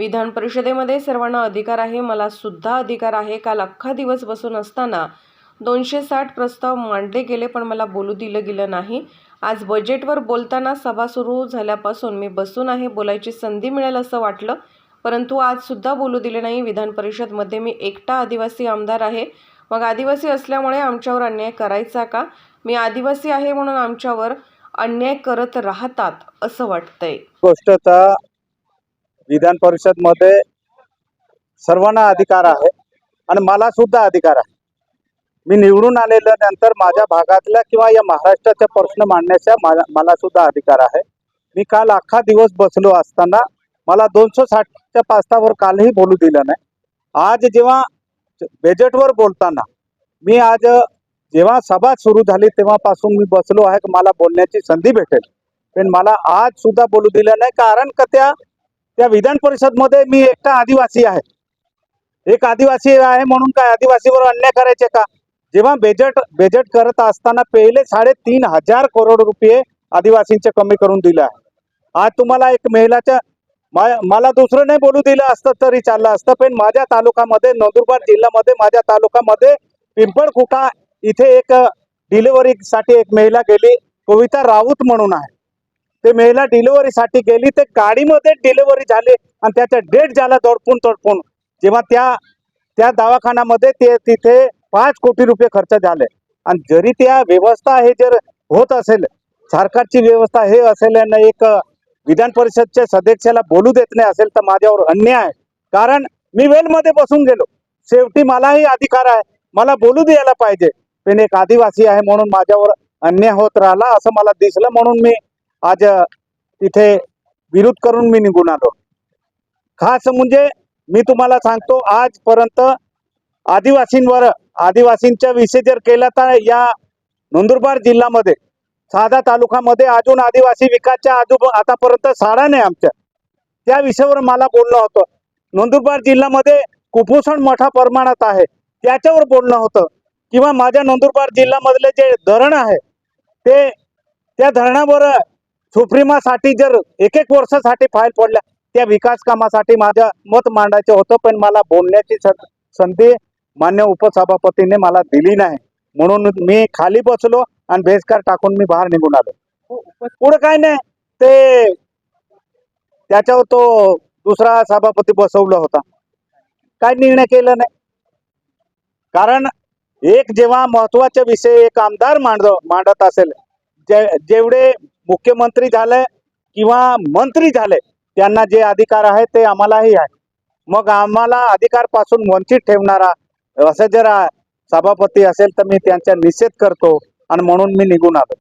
विधान परिषदेमध्ये सर्वांना अधिकार आहे मला सुद्धा अधिकार आहे. काल अख्खा दिवस बसून असताना दोनशे साठ प्रस्ताव मांडले गेले पण मला बोलू दिलं गेलं नाही. आज बजेटवर बोलताना सभा सुरू झाल्यापासून मी बसून आहे बोलायची संधी मिळेल असं वाटलं. परंतु आज सुद्धा बोलू दिले नाही. विधान परिषदमध्ये मी एकटा आदिवासी आमदार आहे. मग आदिवासी असल्यामुळे आमच्यावर अन्याय करायचा का? मी आदिवासी आहे म्हणून आमच्यावर अन्याय करत राहतात असं वाटतंय. गोष्टचा विधान परिषदमध्ये सर्वांना अधिकार आहे आणि मला सुद्धा अधिकार आहे. मी निवडून आलेल्यानंतर माझ्या भागातल्या किंवा या महाराष्ट्राचा प्रश्न मांडण्याचा मला सुद्धा अधिकार आहे. मी काल अख्खा दिवस बसलो असताना मला दोनशे साठच्या पास्तावर कालही बोलू दिलं नाही. आज जेव्हा बजेटवर बोलताना मी आज जेव्हा सभा सुरू झाली तेव्हापासून मी बसलो आहे मला बोलण्याची संधी भेटेल. पण मला आज सुद्धा बोलू दिलं नाही कारण का त्या त्या विधान परिषदमध्ये मी एकटा आदिवासी आहे. एक आदिवासी आहे म्हणून काय? आदिवासीवर अन्याय करायचे का? जेव्हा बजेट बजेट करत असताना पहिले साडेतीन हजार करोड रुपये आदिवासींचे कमी करून दिले आहे. आज तुम्हाला एक महिलाच्या मला दुसरं नाही बोलू दिलं असतं तरी चाललं असतं पण माझ्या तालुक्यामध्ये नंदुरबार जिल्ह्यामध्ये माझ्या तालुक्यामध्ये पिंपळकुटा इथे एक डिलिव्हरीसाठी एक महिला गेली कविता राऊत म्हणून आहे. ते महिला डिलिव्हरीसाठी गेली ते गाडीमध्ये डिलिव्हरी झाली आणि त्याचा डेट झाला तोडपून तोडपून. जेव्हा त्या त्या दवाखान्यामध्ये ते तिथे पाच कोटी रुपये खर्च झाले. आणि जरी त्या व्यवस्था हे जर होत असेल सरकारची व्यवस्था हे असेल आणि एक विधान परिषदच्या सदस्याला बोलू देत नाही असेल तर माझ्यावर अन्याय आहे. कारण मी वेलमध्ये बसून गेलो. शेवटी मलाही अधिकार आहे. मला बोलू द्यायला पाहिजे. पण एक आदिवासी आहे म्हणून माझ्यावर अन्याय होत राहिला असं मला दिसलं म्हणून मी आज इथे तिथे विरोध करून मी निघून आलो. खास म्हणजे मी तुम्हाला सांगतो आजपर्यंत आदिवासींवर आदिवासींच्या विषय जर केला तर या नंदुरबार जिल्ह्यामध्ये साधा तालुक्यामध्ये अजून आदिवासी विकासच्या आजू आतापर्यंत साडा नाही आमच्या. त्या विषयावर मला बोलणं होतं. नंदुरबार जिल्ह्यामध्ये कुपोषण मोठ्या प्रमाणात आहे. त्याच्यावर बोलणं होतं. किंवा माझ्या नंदुरबार जिल्ह्यामधले जे धरण आहे ते त्या धरणावर सुप्रीमासाठी जर एक एक वर्षासाठी फाईल पडल्या त्या विकास कामासाठी माझं मत मांडायचं होतं पण मला बोलण्याची संधी मान्य उपसभापतीने मला दिली नाही. म्हणून मी खाली बसलो आणि बेसकार टाकून मी बाहेर निघून आलो. पुढे काय नाही ते त्याच्यावर तो दुसरा सभापती बसवला होता. काय निर्णय केला नाही? कारण एक जेव्हा महत्त्वाचे विषय एक आमदार मांड मांडत असेल जे जेवढे मुख्यमंत्री झाले किंवा मंत्री झाले त्यांना जे अधिकार आहे ते आम्हालाही आहे. मग आम्हाला अधिकारपासून वंचित ठेवणारा असं जर सभापती असेल तर मी त्यांचा निषेध करतो आणि म्हणून मी निघून आलो.